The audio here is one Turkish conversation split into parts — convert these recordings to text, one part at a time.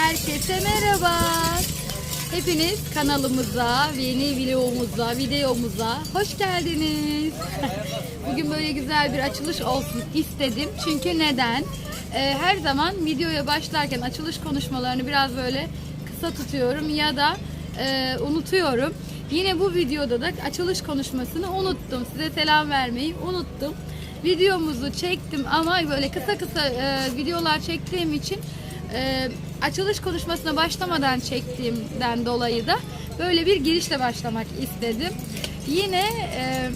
Herkese merhaba. Hepiniz kanalımıza, yeni videomuza, videomuza hoş geldiniz. Bugün böyle güzel bir açılış olsun istedim. Çünkü neden? Ee, her zaman videoya başlarken açılış konuşmalarını biraz böyle kısa tutuyorum ya da e, unutuyorum. Yine bu videoda da açılış konuşmasını unuttum. Size selam vermeyi unuttum. Videomuzu çektim ama böyle kısa kısa e, videolar çektiğim için e, açılış konuşmasına başlamadan çektiğimden dolayı da böyle bir girişle başlamak istedim. Yine e,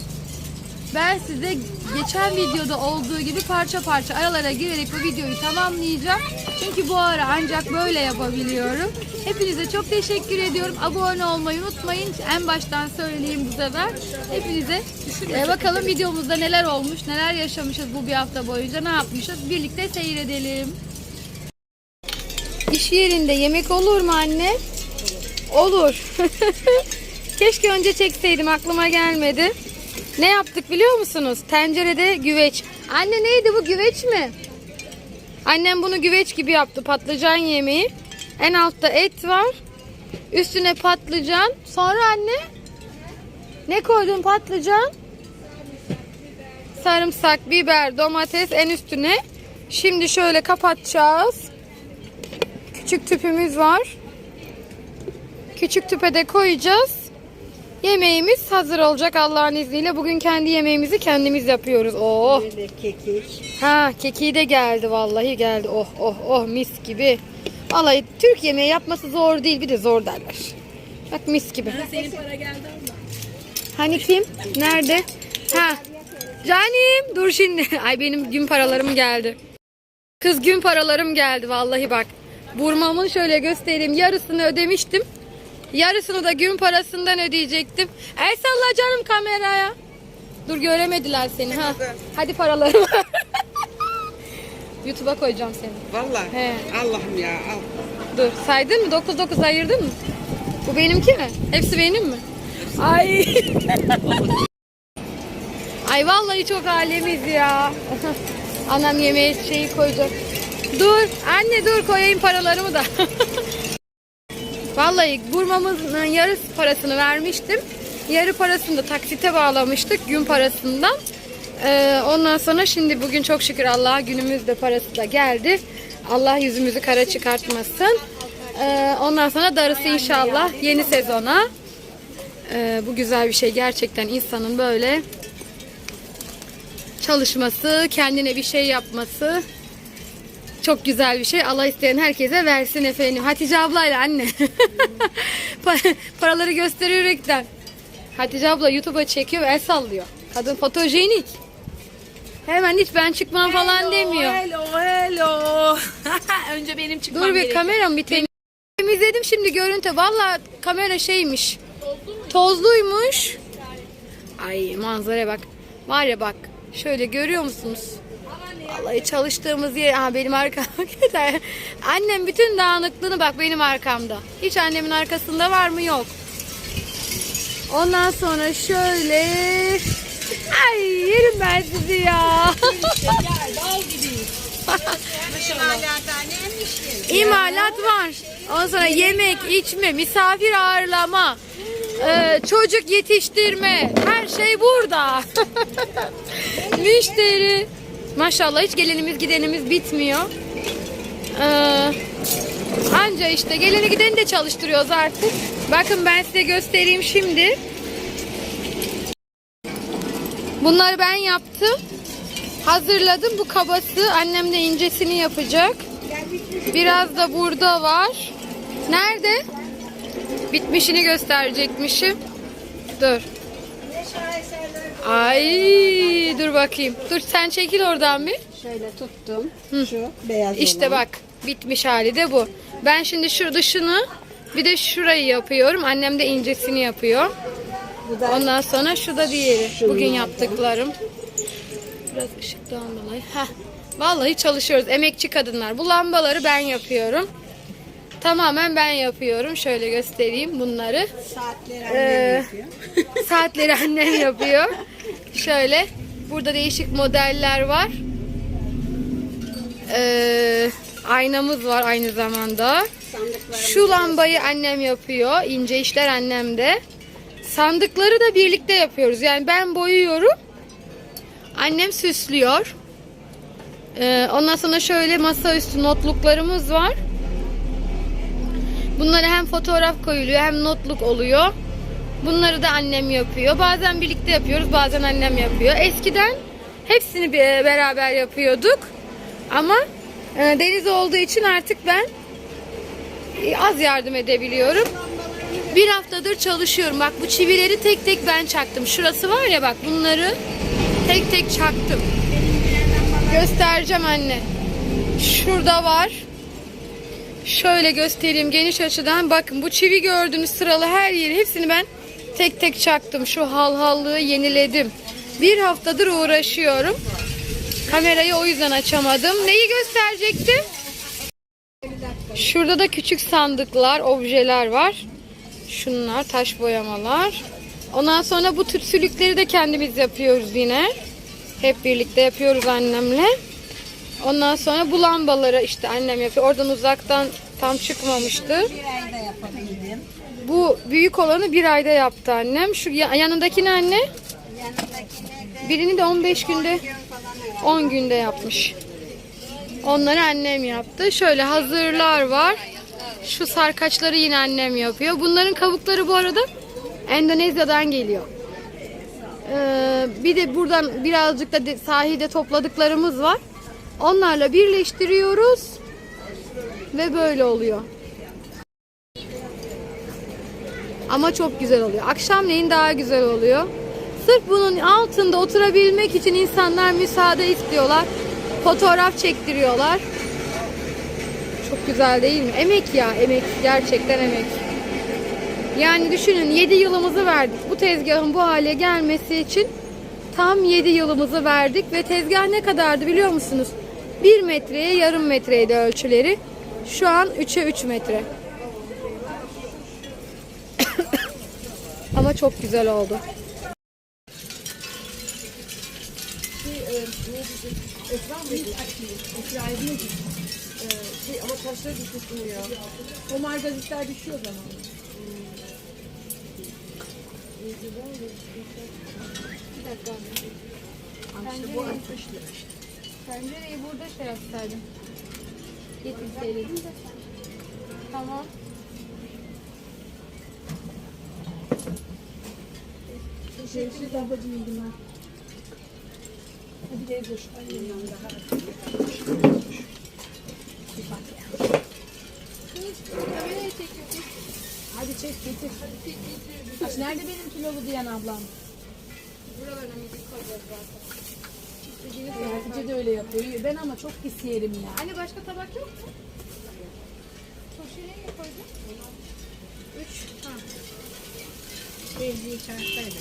ben size geçen videoda olduğu gibi parça parça aralara girerek bu videoyu tamamlayacağım. Çünkü bu ara ancak böyle yapabiliyorum. Hepinize çok teşekkür ediyorum. Abone olmayı unutmayın. En baştan söyleyeyim bu sefer. Hepinize e, bakalım videomuzda neler olmuş, neler yaşamışız bu bir hafta boyunca, ne yapmışız birlikte seyredelim. İş yerinde yemek olur mu anne? Olur. Keşke önce çekseydim aklıma gelmedi. Ne yaptık biliyor musunuz? Tencerede güveç. Anne neydi bu güveç mi? Annem bunu güveç gibi yaptı patlıcan yemeği. En altta et var. Üstüne patlıcan. Sonra anne ne koydun patlıcan? Sarımsak, biber, domates en üstüne. Şimdi şöyle kapatacağız. Küçük tüpümüz var. Küçük tüpe de koyacağız. Yemeğimiz hazır olacak Allah'ın izniyle. Bugün kendi yemeğimizi kendimiz yapıyoruz. Oh. Böyle kekik. Ha kekiği de geldi vallahi geldi. Oh oh oh mis gibi. Vallahi Türk yemeği yapması zor değil bir de zor derler. Bak mis gibi. Senin para geldi ama. Hani kim? Nerede? Ha. Canim dur şimdi. Ay benim gün paralarım geldi. Kız gün paralarım geldi vallahi bak. Burmamın şöyle göstereyim. Yarısını ödemiştim. Yarısını da gün parasından ödeyecektim. El salla canım kameraya. Dur göremediler seni ha. Hadi paralarımı. YouTube'a koyacağım seni. Vallahi. He. Allah'ım ya al. Dur saydın mı? 9 9 ayırdın mı? Bu benimki mi? Hepsi benim mi? Ay. Ay vallahi çok alemiz ya. Anam yemeğe şeyi koyacak. Dur anne dur koyayım paralarımı da. vallahi burmamızın yarı parasını vermiştim. Yarı parasını da taksite bağlamıştık gün parasından. Ee, ondan sonra şimdi bugün çok şükür Allah'a günümüzde parası da geldi. Allah yüzümüzü kara çıkartmasın. Ee, ondan sonra darısı inşallah yeni sezona. Ee, bu güzel bir şey gerçekten insanın böyle çalışması, kendine bir şey yapması çok güzel bir şey. Allah isteyen herkese versin efendim. Hatice ablayla anne. Pa- Paraları göstererekten. Hatice abla YouTube'a çekiyor ve el sallıyor. Kadın fotojenik. Hemen hiç ben çıkmam falan demiyor. Hello hello. Önce benim çıkmam Dur bir gerekiyor. kameram bir temiz. Temizledim şimdi görüntü. Valla kamera şeymiş. Tozluymuş. Ay manzara bak. Var ya bak. Şöyle görüyor musunuz? Vallahi çalıştığımız yer. Aha benim arkam. Annem bütün dağınıklığını bak benim arkamda. Hiç annemin arkasında var mı? Yok. Ondan sonra şöyle. Ay yerim ben sizi ya. İmalat var. Ondan sonra yemek, içme, misafir ağırlama, e, çocuk yetiştirme. Her şey burada. Müşteri. Maşallah hiç gelenimiz gidenimiz bitmiyor. Ee, anca işte geleni gideni de çalıştırıyoruz artık. Bakın ben size göstereyim şimdi. Bunları ben yaptım. Hazırladım bu kabası. Annem de incesini yapacak. Biraz da burada var. Nerede? Bitmişini gösterecekmişim. Dur. Ay dur bakayım. Dur sen çekil oradan bir. Şöyle tuttum. Şu beyaz İşte bak bitmiş hali de bu. Ben şimdi şu dışını bir de şurayı yapıyorum. Annem de incesini yapıyor. Bu da Ondan sonra şu da diğeri. Şunu Bugün yapalım. yaptıklarım. Biraz ışıktan dolayı. Heh. Vallahi çalışıyoruz. Emekçi kadınlar. Bu lambaları ben yapıyorum. Tamamen ben yapıyorum. Şöyle göstereyim bunları. saatleri Ee, annem yapıyor. Saatleri annem yapıyor. Şöyle. Burada değişik modeller var. Ee, Aynamız var aynı zamanda. Şu lambayı annem yapıyor. ince işler annemde. Sandıkları da birlikte yapıyoruz. Yani ben boyuyorum. Annem süslüyor. Ee, ondan sonra şöyle masaüstü notluklarımız var. Bunlara hem fotoğraf koyuluyor hem notluk oluyor. Bunları da annem yapıyor. Bazen birlikte yapıyoruz, bazen annem yapıyor. Eskiden hepsini bir- beraber yapıyorduk. Ama e, deniz olduğu için artık ben e, az yardım edebiliyorum. Bir haftadır çalışıyorum. Bak bu çivileri tek tek ben çaktım. Şurası var ya bak bunları tek tek çaktım. Göstereceğim anne. Şurada var. Şöyle göstereyim geniş açıdan. Bakın bu çivi gördüğünüz sıralı her yeri hepsini ben tek tek çaktım. Şu halhallığı yeniledim. Bir haftadır uğraşıyorum. Kamerayı o yüzden açamadım. Neyi gösterecektim? Şurada da küçük sandıklar, objeler var. Şunlar taş boyamalar. Ondan sonra bu tütsülükleri de kendimiz yapıyoruz yine. Hep birlikte yapıyoruz annemle. Ondan sonra bu lambaları işte annem yapıyor. Oradan uzaktan tam çıkmamıştı. Bu büyük olanı bir ayda yaptı annem. Şu ya- yanındakini anne birini de 15 günde gün falan herhalde. 10 günde yapmış. Onları annem yaptı. Şöyle hazırlar var. Şu sarkaçları yine annem yapıyor. Bunların kabukları bu arada Endonezya'dan geliyor. Ee, bir de buradan birazcık da de- sahilde topladıklarımız var. Onlarla birleştiriyoruz ve böyle oluyor. Ama çok güzel oluyor. Akşamleyin daha güzel oluyor. Sırf bunun altında oturabilmek için insanlar müsaade istiyorlar. Fotoğraf çektiriyorlar. Çok güzel değil mi? Emek ya, emek. Gerçekten emek. Yani düşünün 7 yılımızı verdik. Bu tezgahın bu hale gelmesi için tam 7 yılımızı verdik ve tezgah ne kadardı biliyor musunuz? 1 metreye yarım metreydi ölçüleri. Şu an 3'e 3 metre. Ama çok güzel oldu. Şey, ama taşları düşmüştüm ya. O margazitler düşüyor zaman. Bir dakika. bu 60 lira işte. Pencereyi burada şey yapsaydım. Getirseydim de. Tamam. Görüşürüz ablacığım iyi günler. Hadi teyze şu ayından daha. Bir bak çekiyor. Hadi çek getir. Aç, nerede benim kilolu diyen ablam? Buralara müzik koyacağız zaten. Ee, Hatice de öyle yapıyor. Ben ama çok pis yerim ya. Anne başka tabak yok mu? Turşuyu nereye koydun? Üç. Ha. Teyzeyi çağırsaydı.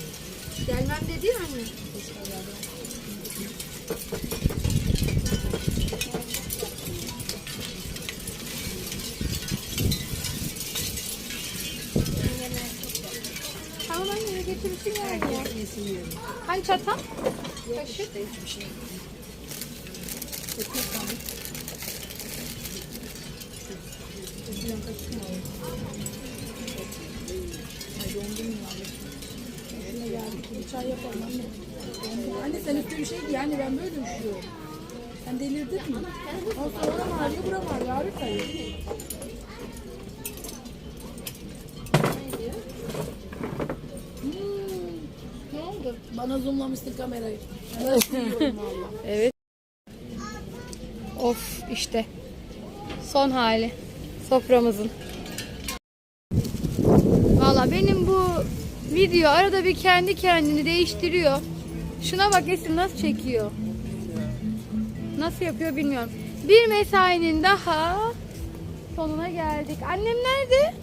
Gelmem dedi ya anne. Tamam anne getirirsin yani ya. Yesin yiyorum. Hani çatal? Kaşık. Hiçbir şey. Ekmek çay yapalım anne. Anne sen üstü bir şey giy. Anne ben böyle üşüyorum. Sen delirdin mi? Sonra oram ağrıyor, buram ağrıyor. Ağrı kayıyor. Bana zoomlamıştın kamerayı. Evet. Of işte. Son hali. Soframızın. Valla benim bu video arada bir kendi kendini değiştiriyor. Şuna bak Esin nasıl çekiyor. Nasıl yapıyor bilmiyorum. Bir mesainin daha sonuna geldik. Annem nerede?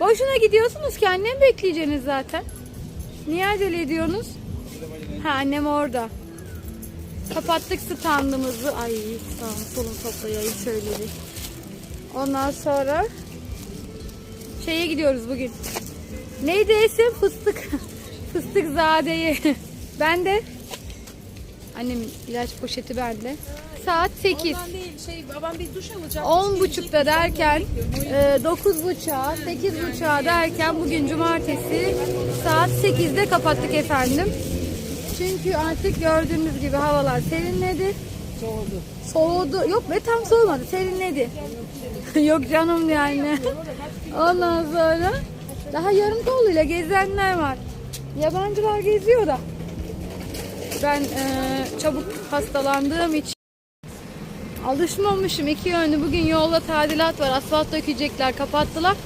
Boşuna gidiyorsunuz ki annem bekleyeceğiniz zaten. Niye acele ediyorsunuz? Ha annem orada. Kapattık standımızı. Ay sağım solum toplayayım şöyle. Ondan sonra şeye gidiyoruz bugün. Neydi Esin? Fıstık. Fıstık zadeye. ben de annemin ilaç poşeti bende. saat 8. Ondan değil şey babam bir duş alacak. 10 buçukta derken e, 9 buçuğa 8 buçuğa derken bugün cumartesi saat 8'de kapattık efendim. Çünkü artık gördüğünüz gibi havalar serinledi. Soğudu. Soğudu. Yok be tam soğumadı. Serinledi. Yok canım yani. Ondan sonra daha yarım koluyla gezenler var. Yabancılar geziyor da. Ben e, çabuk hastalandığım için Alışmamışım iki yönlü. Bugün yolda tadilat var. Asfalt dökecekler. Kapattılar.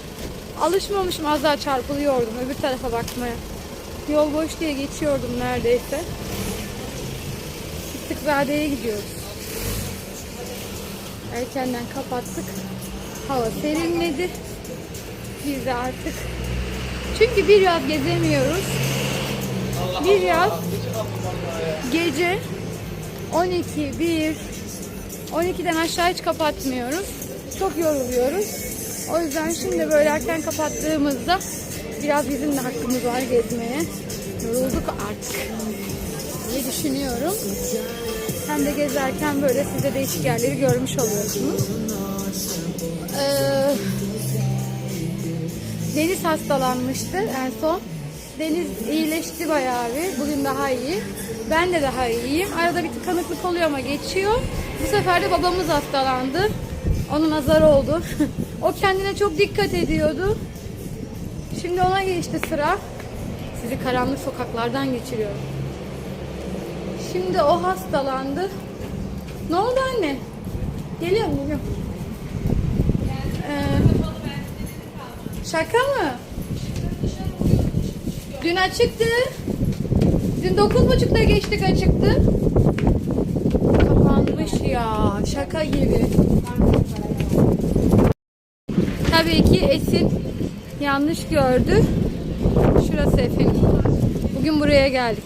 Alışmamışım. Az daha çarpılıyordum öbür tarafa bakmaya. Yol boş diye geçiyordum neredeyse. İstikzade'ye gidiyoruz. Erkenden kapattık. Hava serinledi. Biz de artık çünkü bir yaz gezemiyoruz. Bir yaz gece 12, 1, 12'den aşağı hiç kapatmıyoruz. Çok yoruluyoruz. O yüzden şimdi böyle erken kapattığımızda biraz bizim de hakkımız var gezmeye. Yorulduk artık diye düşünüyorum. Hem de gezerken böyle size değişik yerleri görmüş oluyorsunuz. Ee, Deniz hastalanmıştı en son. Deniz iyileşti bayağı bir. Bugün daha iyi. Ben de daha iyiyim. Arada bir tıkanıklık oluyor ama geçiyor. Bu sefer de babamız hastalandı. Onun nazarı oldu. o kendine çok dikkat ediyordu. Şimdi ona geçti sıra. Sizi karanlık sokaklardan geçiriyorum. Şimdi o hastalandı. Ne oldu anne? Geliyor mu? Geliyor. Ee, şaka mı? Dün açıktı. Dün dokuz buçukta geçtik açıktı. Kapanmış ya. Şaka gibi. Tabii ki Esin yanlış gördü. Şurası efendim. Bugün buraya geldik.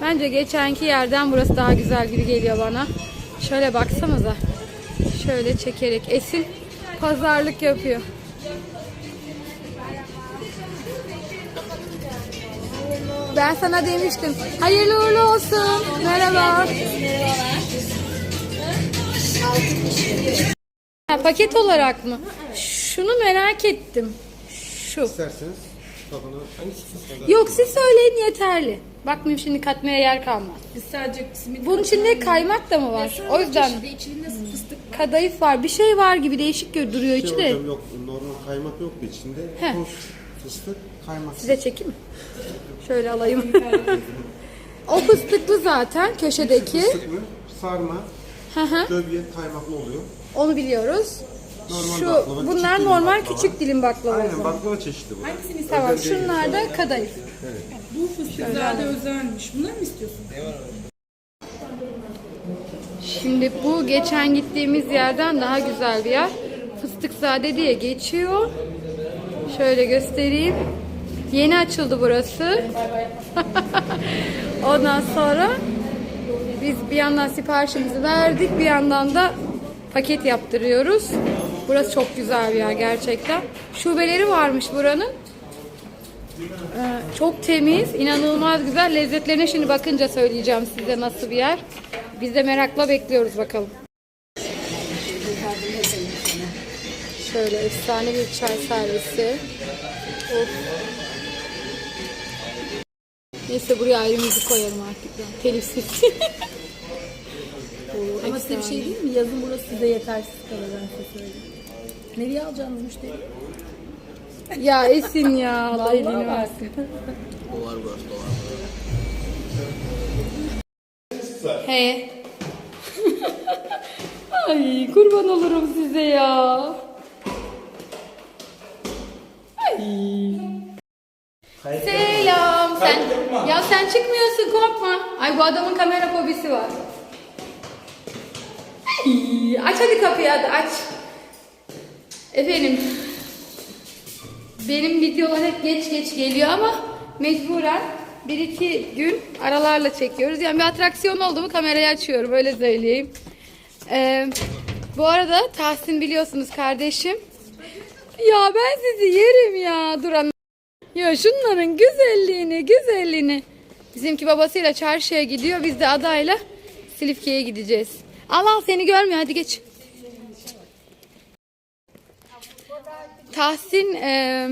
Bence geçenki yerden burası daha güzel gibi geliyor bana. Şöyle baksanıza. Şöyle çekerek Esin pazarlık yapıyor. Ben sana demiştim. Hayırlı uğurlu olsun. Merhaba. Ha, paket olarak mı? Şunu merak ettim. Şu. İsterseniz tadını hangisi isterseniz. Yok siz söyleyin yeterli. Bakmayayım şimdi katmaya yer kalmaz. Biz sadece simit Bunun içinde kaymak da mı var? O yüzden içinde fıstık kadayıf var. Bir şey var gibi değişik gör- duruyor içi Şey de. hocam yok normal kaymak yoktu içinde. He. Toz, fıstık, kaymak. Size çekeyim mi? Şöyle alayım. o fıstıklı zaten köşedeki. Fıstıklı, sarma, Hı hı. dövye, kaymaklı oluyor. Onu biliyoruz. Normal Şu baklava, küçük bunlar dilim normal baklava. küçük dilim baklava. Aynen zaman. baklava çeşidi bu. Hangisini Tamam Özel değil. şunlar da kadayıf. Bu fıstık zade özelmiş. Bunları mı istiyorsun? Şimdi bu geçen gittiğimiz yerden daha güzel bir yer. Fıstıkzade diye geçiyor. Şöyle göstereyim. Yeni açıldı burası. Ondan sonra biz bir yandan siparişimizi verdik, bir yandan da paket yaptırıyoruz. Burası çok güzel bir yer gerçekten. Şubeleri varmış buranın. Ee, çok temiz, inanılmaz güzel. Lezzetlerine şimdi bakınca söyleyeceğim size nasıl bir yer. Biz de merakla bekliyoruz bakalım. Şöyle efsane bir çay servisi. Of. Neyse buraya ayrı müzik koyarım artık ben. Telifsiz. Oo, Ama size bir şey değil mi? Yazın burası size yetersiz kalır ben size söyleyeyim. Nereye alacağınız müşteri? Ya Esin ya. Allah elini versin. He. Ay kurban olurum size ya. Selam. Sen ya sen çıkmıyorsun korkma. Ay bu adamın kamera fobisi var. Ay, aç hadi kapıyı hadi aç. Efendim benim videolar hep geç geç geliyor ama mecburen bir iki gün aralarla çekiyoruz. Yani bir atraksiyon oldu mu kamerayı açıyorum öyle söyleyeyim. Ee, bu arada Tahsin biliyorsunuz kardeşim. Ya ben sizi yerim ya. Dur anla- Ya şunların güzelliğini güzelliğini. Bizimki babasıyla çarşıya gidiyor. Biz de adayla Silifke'ye gideceğiz. Al al seni görmüyor hadi geç. Tahsin e,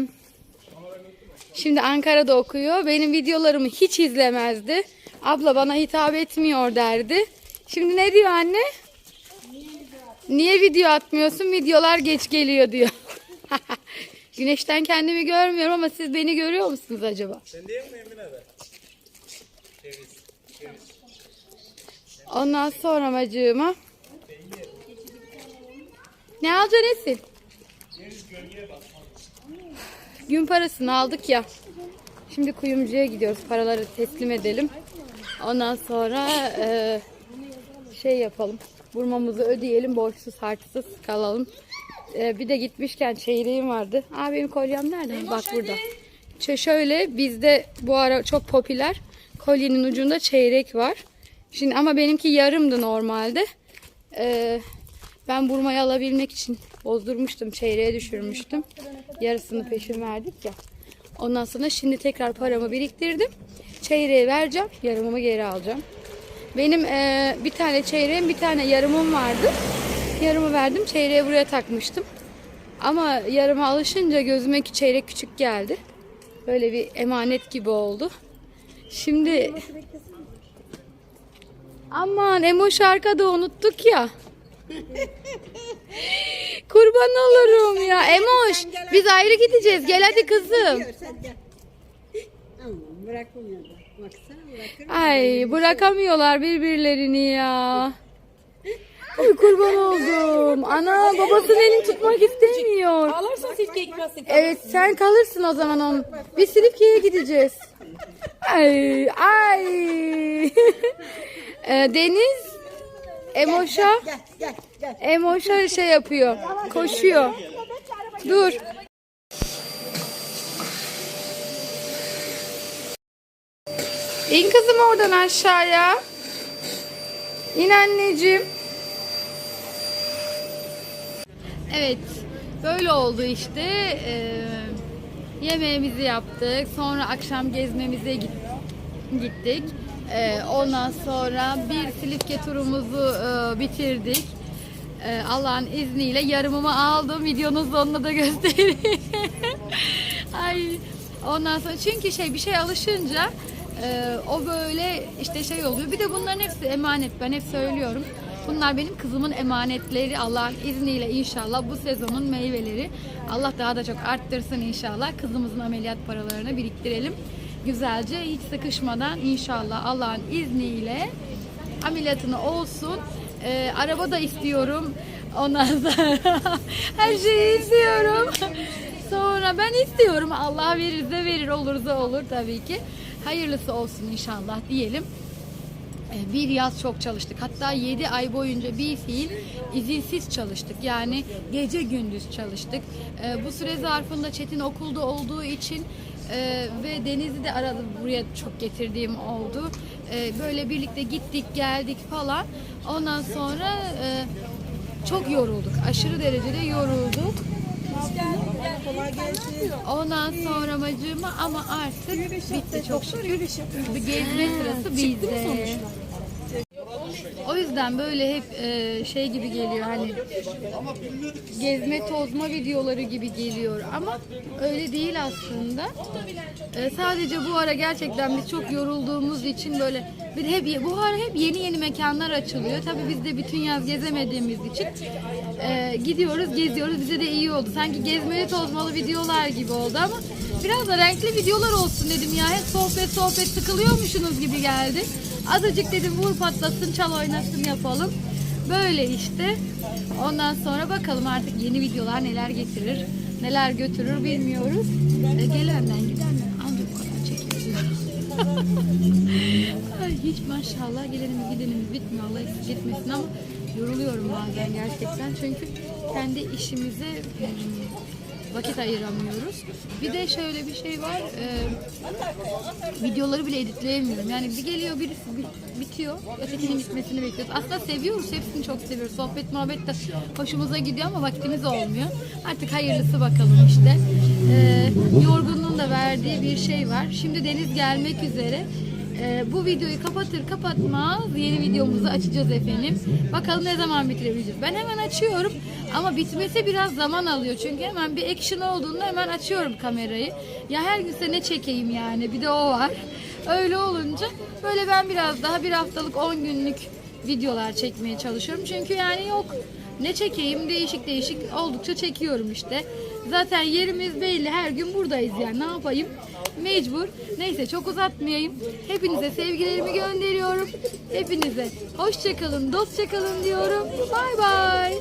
şimdi Ankara'da okuyor. Benim videolarımı hiç izlemezdi. Abla bana hitap etmiyor derdi. Şimdi ne diyor anne? Niye video atmıyorsun? Videolar geç geliyor diyor. Güneşten kendimi görmüyorum ama siz beni görüyor musunuz acaba? Ondan sonra macığıma. Ne alacaksın Esin? Gün parasını aldık ya. Şimdi kuyumcuya gidiyoruz. Paraları teslim edelim. Ondan sonra e, şey yapalım. Vurmamızı ödeyelim. Borçsuz harçsız kalalım. E, bir de gitmişken çeyreğim vardı. Aa benim kolyem nerede? Bak burada. Ç- şöyle bizde bu ara çok popüler. Kolyenin ucunda çeyrek var. Şimdi ama benimki yarımdı normalde. Ee, ben burmayı alabilmek için bozdurmuştum. Çeyreğe düşürmüştüm. Yarısını peşin verdik ya. Ondan sonra şimdi tekrar paramı biriktirdim. Çeyreği vereceğim. Yarımımı geri alacağım. Benim ee, bir tane çeyreğim bir tane yarımım vardı. Yarımı verdim. Çeyreği buraya takmıştım. Ama yarıma alışınca gözüme ki çeyrek küçük geldi. Böyle bir emanet gibi oldu. Şimdi Aman Emoş arkada unuttuk ya. Kurban olurum ya. Emoş biz ayrı gideceğiz. Gel hadi kızım. Ay bırakamıyorlar birbirlerini ya. Ay kurban oldum. Ana babasının elini tutmak istemiyor. Ağlarsan sirke gitmezsin. Evet sen kalırsın o zaman on. Biz Silifke'ye gideceğiz. Ay ay. Ee, Deniz Emoş'a Gel gel gel. Emoş'a şey yapıyor. Koşuyor. Dur. İn kızım oradan aşağıya. İn anneciğim. Evet. Böyle oldu işte. Ee, yemeğimizi yaptık. Sonra akşam gezmemize git- gittik. Ee, ondan sonra bir Silifke turumuzu e, bitirdik. Ee, Allah'ın izniyle yarımımı aldım. Videonun sonunda da göstereyim. Ay. Ondan sonra çünkü şey bir şey alışınca e, o böyle işte şey oluyor. Bir de bunların hepsi emanet. Ben hep söylüyorum. Bunlar benim kızımın emanetleri. Allah'ın izniyle inşallah bu sezonun meyveleri. Allah daha da çok arttırsın inşallah. Kızımızın ameliyat paralarını biriktirelim. Güzelce hiç sıkışmadan inşallah Allah'ın izniyle ameliyatını olsun. Ee, araba da istiyorum. Ondan sonra her şeyi istiyorum. Sonra ben istiyorum. Allah verirse verir, olursa olur tabii ki. Hayırlısı olsun inşallah diyelim. Ee, Bir yaz çok çalıştık. Hatta 7 ay boyunca bir fiil izinsiz çalıştık. Yani gece gündüz çalıştık. Ee, Bu süre zarfında Çetin okulda olduğu için e, ve Deniz'i de arada buraya çok getirdiğim oldu. Böyle birlikte gittik geldik falan. Ondan sonra e, çok yorulduk. Aşırı derecede yorulduk. Ondan sonra macığıma ama artık bitti çok şükür. Gezme sırası bizde. O yüzden böyle hep e, şey gibi geliyor hani gezme tozma videoları gibi geliyor ama öyle değil aslında. E, sadece bu ara gerçekten biz çok yorulduğumuz için böyle bir hep bu ara hep yeni yeni mekanlar açılıyor. Tabii biz de bütün yaz gezemediğimiz için e, gidiyoruz, geziyoruz. Bize de iyi oldu. Sanki gezmeli tozmalı videolar gibi oldu ama biraz da renkli videolar olsun dedim ya. Hep sohbet sohbet sıkılıyormuşsunuz gibi geldi. Azıcık dedim vur patlasın, çal oynasın yapalım. Böyle işte. Ondan sonra bakalım artık yeni videolar neler getirir, neler götürür bilmiyoruz. E, gelenden gidenden ancak bu kadar çekiyoruz. Hiç maşallah gelenimiz gidenimiz bitmiyor. Allah eksik etmesin ama yoruluyorum bazen gerçekten. Çünkü kendi işimize hmm, vakit ayıramıyoruz. Bir de şöyle bir şey var. e, videoları bile editleyemiyorum. Yani bir geliyor birisi bi- bitiyor. Ötekinin bitmesini bekliyoruz. Aslında seviyoruz. Hepsini çok seviyoruz. Sohbet muhabbet de hoşumuza gidiyor ama vaktimiz olmuyor. Artık hayırlısı bakalım işte. Ee, yorgunluğun da verdiği bir şey var. Şimdi Deniz gelmek üzere. Ee, bu videoyu kapatır kapatmaz yeni videomuzu açacağız efendim. Bakalım ne zaman bitirebileceğiz. Ben hemen açıyorum ama bitmesi biraz zaman alıyor. Çünkü hemen bir action olduğunda hemen açıyorum kamerayı. Ya her gün size ne çekeyim yani bir de o var. Öyle olunca böyle ben biraz daha bir haftalık 10 günlük videolar çekmeye çalışıyorum. Çünkü yani yok ne çekeyim değişik değişik oldukça çekiyorum işte. Zaten yerimiz belli her gün buradayız yani ne yapayım mecbur. Neyse çok uzatmayayım. Hepinize sevgilerimi gönderiyorum. Hepinize hoşçakalın dostça kalın diyorum. Bay bay.